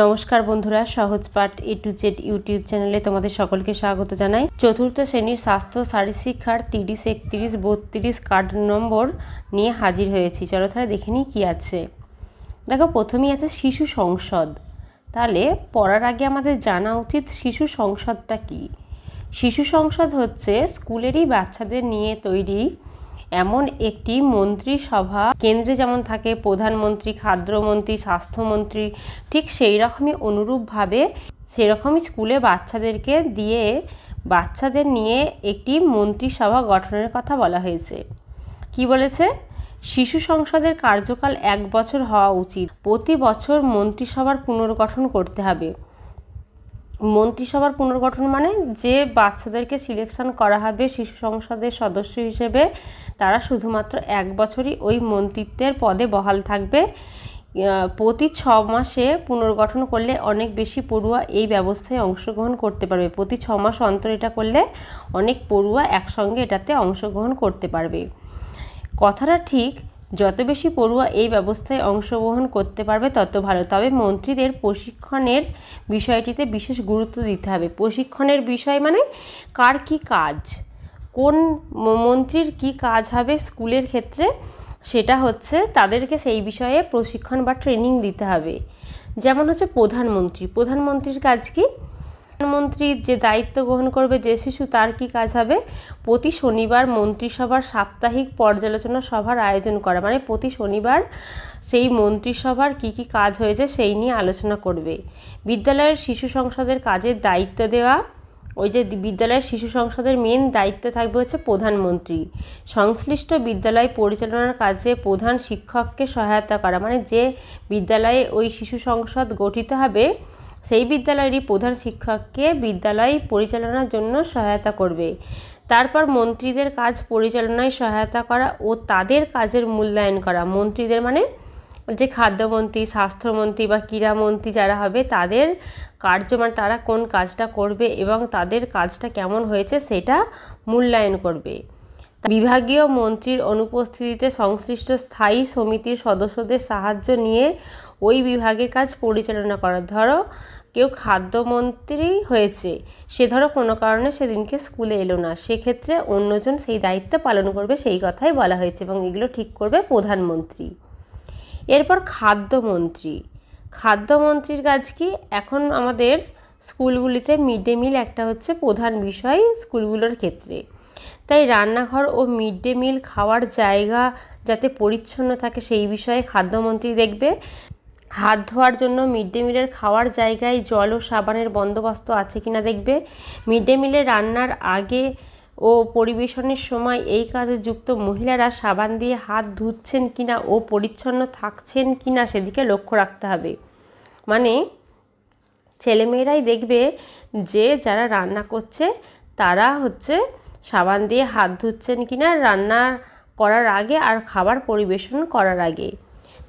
নমস্কার বন্ধুরা, সহজ পাঠ এ টু জেড ইউটিউব চ্যানেলে তোমাদের সকলকে স্বাগত জানাই। চতুর্থ শ্রেণির স্বাস্থ্য শারীরশিক্ষার তিরিশ, একত্রিশ, বত্রিশ কার্ড নম্বর নিয়ে হাজির হয়েছি। চলো তাহলে দেখে নিই কী আছে। দেখো, প্রথমেই আছে শিশু সংসদ। তাহলে পড়ার আগে আমাদের জানা উচিত শিশু সংসদটা কী? শিশু সংসদ হচ্ছে স্কুলেরই বাচ্চাদের নিয়ে তৈরি এমন একটি মন্ত্রিসভা, কেন্দ্রে যেমন থাকে প্রধানমন্ত্রী, খাদ্যমন্ত্রী, স্বাস্থ্যমন্ত্রী, ঠিক সেই রকমই অনুরূপভাবে সেরকমই স্কুলে বাচ্চাদেরকে দিয়ে বাচ্চাদের নিয়ে একটি মন্ত্রিসভা গঠনের কথা বলা হয়েছে। কি বলেছে? শিশু সংসদের কার্যকাল এক বছর হওয়া উচিত। প্রতি বছর মন্ত্রিসভার পুনর্গঠন করতে হবে। মন্ত্রিসভার পুনর্গঠন মানে যে বাচ্চাদেরকে সিলেকশন করা হবে শিশু সংসদের সদস্য হিসেবে, তারা শুধুমাত্র এক বছরই ওই মন্ত্রিত্বের পদে বহাল থাকবে। প্রতি ছ মাসে পুনর্গঠন করলে অনেক বেশি পড়ুয়া এই ব্যবস্থায় অংশগ্রহণ করতে পারবে। প্রতি ছ মাস অন্তর এটা করলে অনেক পড়ুয়া একসঙ্গে এটাতে অংশগ্রহণ করতে পারবে। কথাটা ঠিক যত বেশি পড়ুয়া এই ব্যবস্থায় অংশগ্রহণ করতে পারবে, তত ভালো। তবে মন্ত্রীদের প্রশিক্ষণের বিষয়টিতে বিশেষ গুরুত্ব দিতে হবে। প্রশিক্ষণের বিষয় মানে কার কি কাজ? কোন মন্ত্রীর কি কাজ হবে স্কুলের ক্ষেত্রে? সেটা হচ্ছে তাদেরকে সেই বিষয়ে প্রশিক্ষণ বা ট্রেনিং দিতে হবে। যেমন হচ্ছে প্রধানমন্ত্রী। প্রধানমন্ত্রীর কাজ কি? প্রধানমন্ত্রী যে দায়িত্ব গ্রহণ করবে যে শিশু, তার কি কাজ হবে? প্রতি শনিবার মন্ত্রিসভার সাপ্তাহিক পর্যালোচনা সভার আয়োজন করা। মানে প্রতি শনিবার সেই মন্ত্রিসভার কি কি কাজ হয়েছে সেই নিয়ে আলোচনা করবে। বিদ্যালয়ের শিশু সংসদের কাজের দায়িত্ব দেওয়া। ওই যে বিদ্যালয়ের শিশু সংসদের মেন দায়িত্ব থাকবে হচ্ছে প্রধানমন্ত্রী। সংশ্লিষ্ট বিদ্যালয় পরিচালনার কাজে প্রধান শিক্ষককে সহায়তা করা। মানে যে বিদ্যালয়ে ওই শিশু সংসদ গঠিত হবে সেই বিদ্যালয়েরই প্রধান শিক্ষককে বিদ্যালয় পরিচালনার জন্য সহায়তা করবে। তারপর মন্ত্রীদের কাজ পরিচালনায় সহায়তা করা ও তাদের কাজের মূল্যায়ন করা। মন্ত্রীদের মানে যে খাদ্যমন্ত্রী, স্বাস্থ্যমন্ত্রী বা ক্রীড়ামন্ত্রী যারা হবে, তাদের কার্য মানে তারা কোন কাজটা করবে এবং তাদের কাজটা কেমন হয়েছে সেটা মূল্যায়ন করবে। বিভাগীয় মন্ত্রীর অনুপস্থিতিতে সংশ্লিষ্ট স্থায়ী সমিতির সদস্যদের সাহায্য নিয়ে ওই বিভাগের কাজ পরিচালনা করা। ধরো কেউ খাদ্যমন্ত্রী হয়েছে, সে ধরো কোনো কারণে সেদিনকে স্কুলে এলো না। সেক্ষেত্রে অন্যজন সেই দায়িত্ব পালন করবে সেই কথাই বলা হয়েছে এবং এগুলো ঠিক করবে প্রধানমন্ত্রী। এরপর খাদ্যমন্ত্রী। খাদ্যমন্ত্রীর কাজ কি? এখন আমাদের স্কুলগুলিতে মিড ডে মিল একটা হচ্ছে প্রধান বিষয় স্কুলগুলোর ক্ষেত্রে। তাই রান্নাঘর ও মিড ডে মিল খাওয়ার জায়গা যাতে পরিচ্ছন্ন থাকে সেই বিষয়ে খাদ্যমন্ত্রী দেখবে। হাত ধোয়ার জন্য মিড ডে মিলের খাওয়ার জায়গায় জল ও সাবানের বন্দোবস্ত আছে কিনা দেখবে? মিড ডে মিলে রান্নার আগে ও পরিবেশনের সময় এই কাজে যুক্ত মহিলারা সাবান দিয়ে হাত ধুচ্ছেন কিনা ও পরিচ্ছন্ন থাকছেন কিনা সেদিকে লক্ষ্য রাখতে হবে। মানে ছেলেমেয়েরাই দেখবে যে যারা রান্না করছে, তারা হচ্ছে সাবান দিয়ে হাত ধুচ্ছেন কিনা রান্না করার আগে আর খাবার পরিবেশন করার আগে।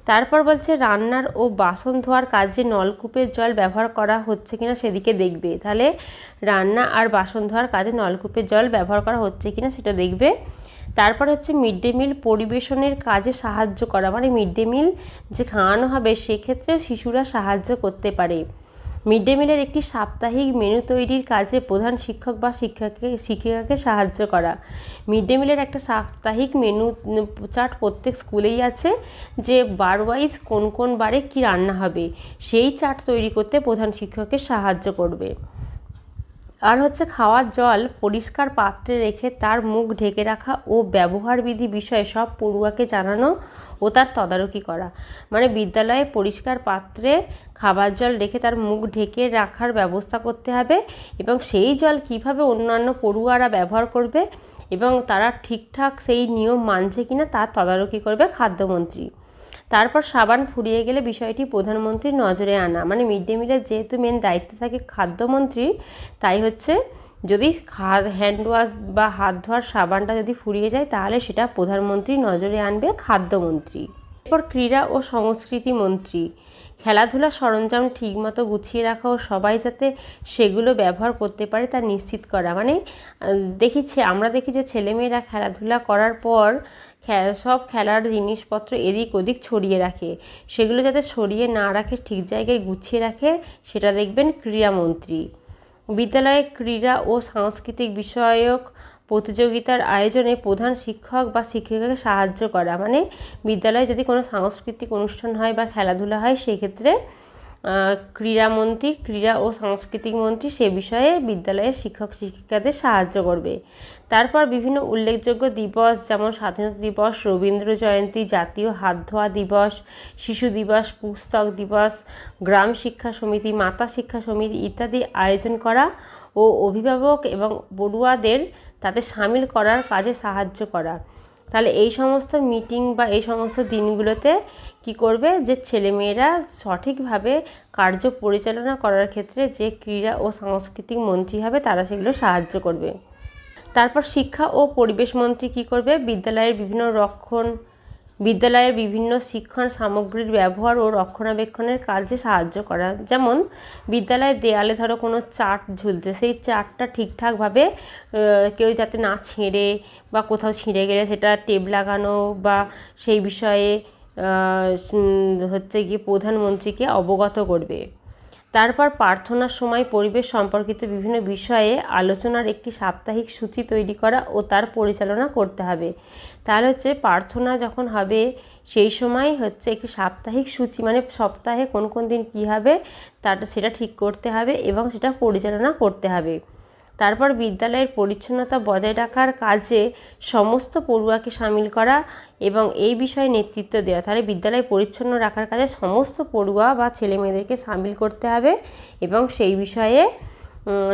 তারপর বলছে, রান্নার ও বাসন ধোয়ার কাজে নলকূপের জল ব্যবহার করা হচ্ছে কিনা সেদিকে দেখবে। তাহলে রান্না আর বাসন ধোয়ার কাজে নলকূপের জল ব্যবহার করা হচ্ছে কিনা সেটা দেখবে। তারপর হচ্ছে, মিড ডে মিল পরিবেশনের কাজে সাহায্য করা। মানে মিড ডে মিল যে খাওয়ানো হবে সেক্ষেত্রেও শিশুরা সাহায্য করতে পারে। মিড ডে মিলের একটি সাপ্তাহিক মেনু তৈরির কাজে প্রধান শিক্ষক বা শিক্ষাকে, শিক্ষিকাকে সাহায্য করা। মিড ডে মিলের একটা সাপ্তাহিক মেনু চার্ট প্রত্যেক স্কুলেই আছে যে বার ওয়াইজ কোন কোন বারে কী রান্না হবে। সেই চার্ট তৈরি করতে প্রধান শিক্ষকের সাহায্য করবে। আর হচ্ছে খাওয়ার জল পরিষ্কার পাত্রে রেখে তার মুখ ঢেকে রাখা ও ব্যবহারবিধি বিষয়ে সব পড়ুয়াকে জানানো ও তার তদারকি করা। মানে বিদ্যালয়ে পরিষ্কার পাত্রে খাবার জল রেখে তার মুখ ঢেকে রাখার ব্যবস্থা করতে হবে এবং সেই জল কীভাবে অন্যান্য পড়ুয়ারা ব্যবহার করবে এবং তারা ঠিকঠাক সেই নিয়ম মানছে কিনা তার তদারকি করবে খাদ্যমন্ত্রী। তারপর সাবান ফুরিয়ে গেলে বিষয়টি প্রধানমন্ত্রীর নজরে আনা। মানে মিড ডে মিলের যেহেতু মেন দায়িত্ব থাকে খাদ্যমন্ত্রী তাই হচ্ছে যদি হ্যান্ড ওয়াশ বা হাত ধোয়ার সাবানটা যদি ফুরিয়ে যায় তাহলে সেটা প্রধানমন্ত্রী নজরে আনবে খাদ্যমন্ত্রী। এরপর ক্রীড়া ও সংস্কৃতি মন্ত্রী। খেলাধুলার সরঞ্জাম ঠিকমতো গুছিয়ে রাখা ও সবাই যাতে সেগুলো ব্যবহার করতে পারে তা নিশ্চিত করা। মানে আহ, দেখি ছে- আমরা দেখি যে ছেলেমেয়েরা খেলাধুলা করার পর সব খেলার জিনিসপত্র এদিক ওদিক ছড়িয়ে রাখে। সেগুলো যাতে ছড়িয়ে না রাখে, ঠিক জায়গায় গুছিয়ে রাখে, সেটা দেখবেন ক্রীড়ামন্ত্রী বিদ্যালয়ে ক্রীড়া ও সাংস্কৃতিক বিষয়ক প্রতিযোগিতার আয়োজনে প্রধান শিক্ষক বা শিক্ষিকাকে সাহায্য করা। মানে বিদ্যালয়ে যদি কোনো সাংস্কৃতিক অনুষ্ঠান হয় বা খেলাধুলা হয়, সেক্ষেত্রে ক্রীড়ামন্ত্রী, ক্রীড়া ও সাংস্কৃতিক মন্ত্রী সে বিষয়ে বিদ্যালয়ের শিক্ষক, শিক্ষিকাদের সাহায্য করবে। তারপর বিভিন্ন উল্লেখযোগ্য দিবস, যেমন স্বাধীনতা দিবস, রবীন্দ্র জয়ন্তী, জাতীয় হাত ধোয়া দিবস, শিশু দিবস, পুস্তক দিবস, গ্রাম শিক্ষা সমিতি, মাতা শিক্ষা সমিতি ইত্যাদি আয়োজন করা ও অভিভাবক এবং পড়ুয়াদের তাতে সামিল করার কাজে সাহায্য করা। তাহলে এই সমস্ত মিটিং বা এই সমস্ত দিনগুলোতে কি করবে? যে ছেলেমেয়েরা সঠিকভাবে কার্য পরিচালনা করার ক্ষেত্রে যে ক্রীড়া ও সাংস্কৃতিক মন্ত্রী হবে, তারা সেগুলো সাহায্য করবে। তারপর শিক্ষা ও পরিবেশ মন্ত্রী কী করবে? বিদ্যালয়ের বিভিন্ন রক্ষণ বিদ্যালয়ের বিভিন্ন শিক্ষণ সামগ্রীর ব্যবহার ও রক্ষণাবেক্ষণের কাজে সাহায্য করা। যেমন, বিদ্যালয়ের দেয়ালে ধরো কোনো চার্ট ঝুলছে, সেই চার্টটা ঠিকঠাকভাবে কেউ যাতে না ছিঁড়ে বা কোথাও ছিঁড়ে গেলে সেটা টেপ লাগানো বা সেই বিষয়ে হচ্ছে গিয়ে প্রধানমন্ত্রীকে অবগত করবে। তারপর প্রার্থনার সময় পরিবেশ সম্পর্কিত বিভিন্ন বিষয়ে আলোচনার একটি সাপ্তাহিক সূচি তৈরি করা ও তার পরিচালনা করতে হবে। তাহলে হচ্ছে প্রার্থনা যখন হবে, সেই সময় হচ্ছে একটি সাপ্তাহিক সূচি মানে সপ্তাহে কোন কোন দিন কী হবে তা সেটা ঠিক করতে হবে এবং সেটা পরিচালনা করতে হবে। তারপর বিদ্যালয়ের পরিচ্ছন্নতা বজায় রাখার কাজে সমস্ত পড়ুয়াকে সামিল করা এবং এই বিষয়ে নেতৃত্ব দেওয়া। তাহলে বিদ্যালয় পরিচ্ছন্ন রাখার কাজে সমস্ত পড়ুয়া বা ছেলে মেয়েদেরকে সামিল করতে হবে এবং সেই বিষয়ে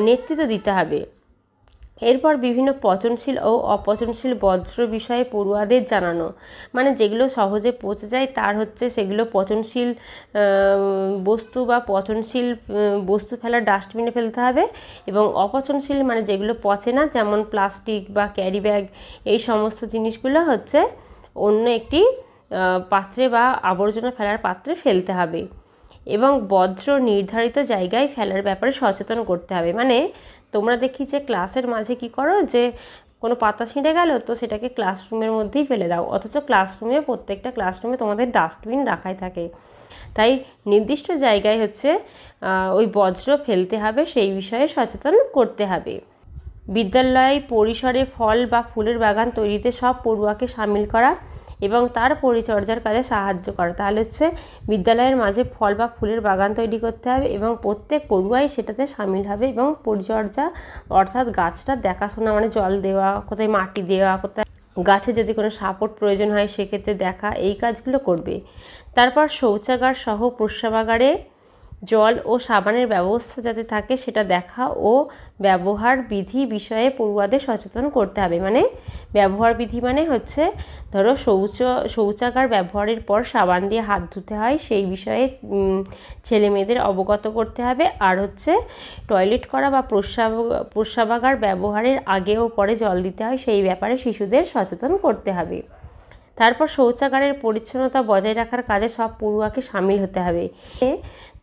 নেতৃত্ব দিতে হবে। এরপর বিভিন্ন পচনশীল ও অপচনশীল বজ্র বিষয়ে পড়ুয়াদের জানানো। মানে যেগুলো সহজে পচে যায়, তার হচ্ছে সেগুলো পচনশীল বস্তু বা পচনশীল বস্তু ফেলার ডাস্টবিনে ফেলতে হবে এবং অপচনশীল মানে যেগুলো পচে না, যেমন প্লাস্টিক বা ক্যারি ব্যাগ এই সমস্ত জিনিসগুলো হচ্ছে অন্য একটি পাত্রে বা আবর্জনা ফেলার পাত্রে ফেলতে হবে। এবং বজ্র নির্ধারিত জায়গায় ফেলার ব্যাপারে সচেতন করতে হবে। মানে তোমরা দেখি যে ক্লাসের মাঝে কি করো যে কোনো পাতা ছিঁড়ে গেল তো সেটাকে ক্লাসরুমের মধ্যেই ফেলে দাও। অথচ ক্লাসরুমে, প্রত্যেকটা ক্লাসরুমে তোমাদের ডাস্টবিন রাখাই থাকে। তাই নির্দিষ্ট জায়গায় হচ্ছে ওই বজ্র ফেলতে হবে, সেই বিষয়ে সচেতন করতে হবে। বিদ্যালয়, পরিসরে ফল বা ফুলের বাগান তৈরিতে সব পড়ুয়াকে সামিল করা এবং তার পরিচর্যার কাজে সাহায্য করা। তাহলে হচ্ছে বিদ্যালয়ের মাঝে ফল বা ফুলের বাগান তৈরি করতে হবে এবং প্রত্যেক পড়ুয়াই সেটাতে সামিল হবে এবং পরিচর্যা অর্থাৎ গাছটা দেখাশোনা মানে জল দেওয়া, কোথায় মাটি দেওয়া, কোথায় গাছে যদি কোনো সাপোর্ট প্রয়োজন হয় সেক্ষেত্রে দেখা, এই কাজগুলো করবে। তারপর শৌচাগার সহ প্রস্রাবাগারে জল ও সাবানের ব্যবস্থা যাতে থাকে সেটা দেখা ও ব্যবহার বিধি বিষয়ে পড়ুয়াদের সচেতন করতে হবে। মানে ব্যবহার বিধি মানে হচ্ছে ধরো শৌচ, শৌচাগার ব্যবহারের পর সাবান দিয়ে হাত ধুতে হয়, সেই বিষয়ে ছেলে মেয়েদের অবগত করতে হবে। আর হচ্ছে টয়লেট করা বা প্রস্রাব প্রস্রাবাগার ব্যবহারের আগে ও পরে জল দিতে হয়, সেই ব্যাপারে শিশুদের সচেতন করতে হবে। তারপর শৌচাগারের পরিচ্ছন্নতা বজায় রাখার কাজে সব পড়ুয়াকে সামিল হতে হবে।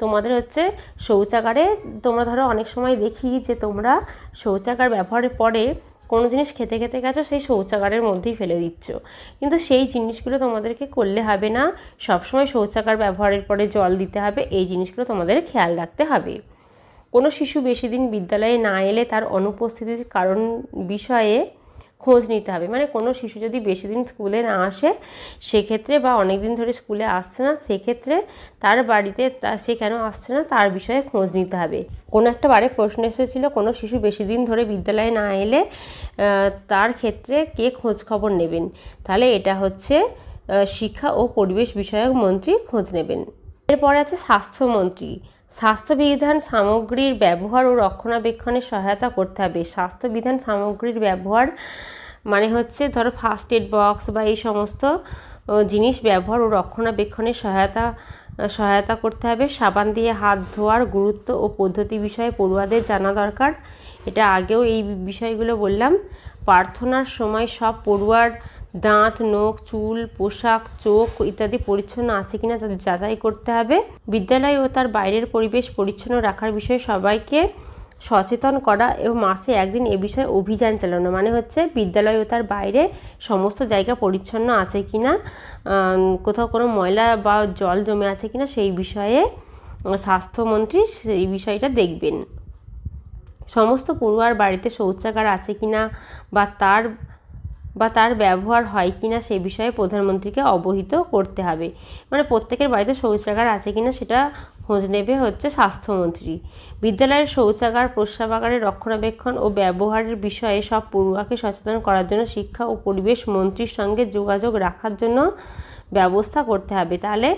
তোমাদের হচ্ছে শৌচাগারে তোমরা ধরো অনেক সময় দেখি যে তোমরা শৌচাগার ব্যবহারের পরে কোনো জিনিস খেতে খেতে গেছো, সেই শৌচাগারের মধ্যেই ফেলে দিচ্ছ। কিন্তু সেই জিনিসগুলো তোমাদেরকে করলে হবে না। সবসময় শৌচাগার ব্যবহারের পরে জল দিতে হবে, এই জিনিসগুলো তোমাদের খেয়াল রাখতে হবে। কোনো শিশু বেশি দিন বিদ্যালয়ে না এলে তার অনুপস্থিতির কারণ বিষয়ে খোঁজ নিতে হবে। মানে কোনো শিশু যদি বেশি দিন স্কুলে না আসে, সেক্ষেত্রে বা অনেক দিন ধরে স্কুলে আসছে না, সেক্ষেত্রে তার বাড়িতে তা- সে কেন আসছে না, তার বিষয়ে খোঁজ নিতে হবে। কোনো একটা বারে প্রশ্ন এসেছিল, কোনো শিশু বেশি দিন ধরে বিদ্যালয়ে না এলে তার ক্ষেত্রে কে খোঁজ খবর নেবেন? তাহলে এটা হচ্ছে শিক্ষা ও পরিবেশ বিষয়ক মন্ত্রী খোঁজ নেবেন। এরপরে আছে স্বাস্থ্যমন্ত্রী। স্বাস্থ্যবিধান সামগ্রীর ব্যবহার ও রক্ষণাবেক্ষণে সহায়তা করতে হবে। স্বাস্থ্যবিধান সামগ্রীর ব্যবহার মানে হচ্ছে ধরো ফার্স্ট এড বক্স বা এই সমস্ত জিনিস ব্যবহার ও রক্ষণাবেক্ষণে সহায়তা সহায়তা করতে হবে। সাবান দিয়ে হাত ধোয়ার গুরুত্ব ও পদ্ধতি বিষয়ে পড়ুয়াদের জানা দরকার। এটা আগেও এই বিষয়গুলো বললাম। প্রার্থনার সময় সব পড়ুয়ার দাঁত, নখ, চুল, পোশাক, চোখ ইত্যাদি পরিচ্ছন্ন আছে কিনা তা যাচাই করতে হবে। বিদ্যালয় ও তার বাইরের পরিবেশ পরিচ্ছন্ন রাখার বিষয়ে সবাইকে সচেতন করা এবং মাসে একদিন এ বিষয়ে অভিযান চালানো মানে হচ্ছে বিদ্যালয় ও তার বাইরে সমস্ত জায়গা পরিচ্ছন্ন আছে কি না কোথাও কোনো ময়লা বা জল জমে আছে কি না সেই বিষয়ে স্বাস্থ্যমন্ত্রী সেই বিষয়টা দেখবেন। সমস্ত পড়ুয়ার বাড়িতে শৌচাগার আছে কি না বা তার বা তার ব্যবহার হয় কি না সে বিষয়ে প্রধানমন্ত্রীকে অবহিত করতে হবে। মানে প্রত্যেকের বাড়িতে শৌচাগার আছে কি না সেটা খোঁজ নেবে হচ্ছে স্বাস্থ্যমন্ত্রী। বিদ্যালয়ের শৌচাগার প্রস্রাবাগারের রক্ষণাবেক্ষণ ও ব্যবহারের বিষয়ে সব পড়ুয়াকে সচেতন করার জন্য শিক্ষা ও পরিবেশ মন্ত্রীর সঙ্গে যোগাযোগ রাখার জন্য ব্যবস্থা করতে হবে। তাহলে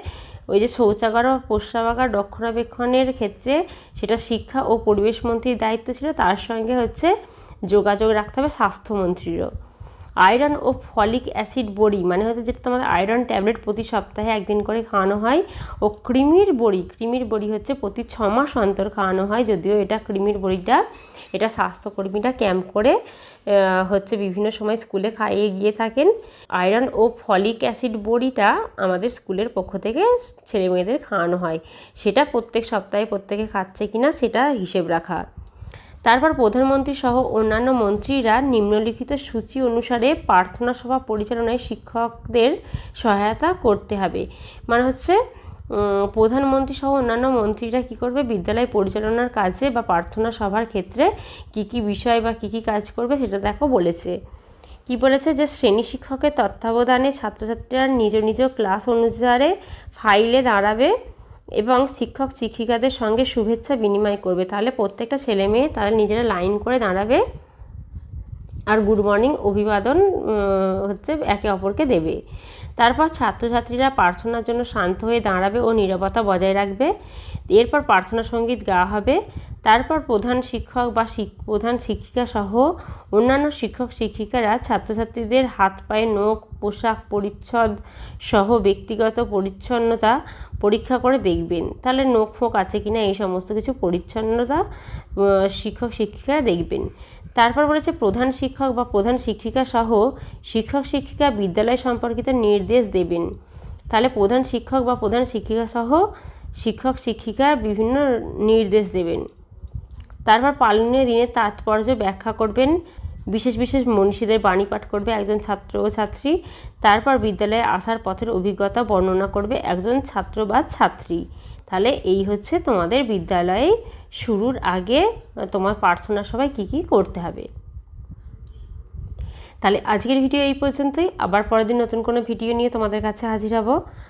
ওই যে শৌচাগার ও প্রস্রাবাগার রক্ষণাবেক্ষণের ক্ষেত্রে সেটা শিক্ষা ও পরিবেশ মন্ত্রীর দায়িত্ব ছিল, তার সঙ্গে হচ্ছে যোগাযোগ রাখতে হবে স্বাস্থ্যমন্ত্রীরও। আয়রন ও ফলিক অ্যাসিড বড়ি মানে হচ্ছে যেটা তোমাদের আয়রন ট্যাবলেট প্রতি সপ্তাহে একদিন করে খাওয়ানো হয়, ও ক্রিমির বড়ি ক্রিমির বড়ি হচ্ছে প্রতি ছ মাস অন্তর খাওয়ানো হয়, যদিও এটা ক্রিমির বড়িটা, এটা স্বাস্থ্যকর্মীরা ক্যাম্প করে হচ্ছে বিভিন্ন সময় স্কুলে খাইয়ে গিয়ে থাকেন। আয়রন ও ফলিক অ্যাসিড বড়িটা আমাদের স্কুলের পক্ষ থেকে ছেলে মেয়েদের খাওয়ানো হয়, সেটা প্রত্যেক সপ্তাহে প্রত্যেকে খাচ্ছে কিনা সেটা হিসেব রাখা। তারপর প্রধানমন্ত্রী সহ অন্যান্য মন্ত্রীরা নিম্নলিখিত সূচি অনুসারে প্রার্থনা সভা পরিচালনায় শিক্ষকদের সহায়তা করতে হবে। মানে হচ্ছে প্রধানমন্ত্রী সহ অন্যান্য মন্ত্রীরা কী করবে? বিদ্যালয় পরিচালনার কাজে বা প্রার্থনা সভার ক্ষেত্রে কী কী বিষয় বা কী কী কাজ করবে সেটা দেখো বলেছে। কি বলেছে যে, শ্রেণি শিক্ষকের তত্ত্বাবধানে ছাত্রছাত্রীরা নিজ নিজ ক্লাস অনুসারে ফাইলে দাঁড়াবে। এবং শিক্ষক শিক্ষিকাদের সঙ্গে শুভেচ্ছা বিনিময় করবে। তাহলে প্রত্যেকটা ছেলে মেয়ে তাহলে নিজেরা লাইন করে দাঁড়াবে আর গুড মর্নিং অভিবাদন হচ্ছে একে অপরকে দেবে। তারপর ছাত্রছাত্রীরা প্রার্থনার জন্য শান্ত হয়ে দাঁড়াবে ও নিরবতা বজায় রাখবে। এরপর প্রার্থনা সংগীত গাওয়া হবে। তারপর প্রধান শিক্ষক বা প্রধান শিক্ষিকা সহ অন্যান্য শিক্ষক শিক্ষিকারা ছাত্রছাত্রীদের হাত পায়ে নখ, পোশাক পরিচ্ছদ সহ ব্যক্তিগত পরিচ্ছন্নতা পরীক্ষা করে দেখবেন। তাহলে নখ ফোক আছে কি না এই সমস্ত কিছু পরিচ্ছন্নতা শিক্ষক শিক্ষিকারা দেখবেন। তারপর বলেছে প্রধান শিক্ষক বা প্রধান শিক্ষিকা সহ শিক্ষক শিক্ষিকা বিদ্যালয় সম্পর্কিত নির্দেশ দেবেন। তাহলে প্রধান শিক্ষক বা প্রধান শিক্ষিকা সহ শিক্ষক শিক্ষিকার বিভিন্ন নির্দেশ দেবেন। তারপর পালনীয় দিনের তাৎপর্য ব্যাখ্যা করবেন। বিশেষ বিশেষ মনীষীদের বাণী পাঠ করবে একজন ছাত্র ও ছাত্রী। তারপর বিদ্যালয়ে আসার পথের অভিজ্ঞতা বর্ণনা করবে একজন ছাত্র বা ছাত্রী। তাহলে এই হচ্ছে তোমাদের বিদ্যালয়ে শুরুর আগে তোমার প্রার্থনা সবাই কী কী করতে হবে। তাহলে আজকের ভিডিও এই পর্যন্তই। আবার পরের দিন নতুন কোনো ভিডিও নিয়ে তোমাদের কাছে হাজির হব।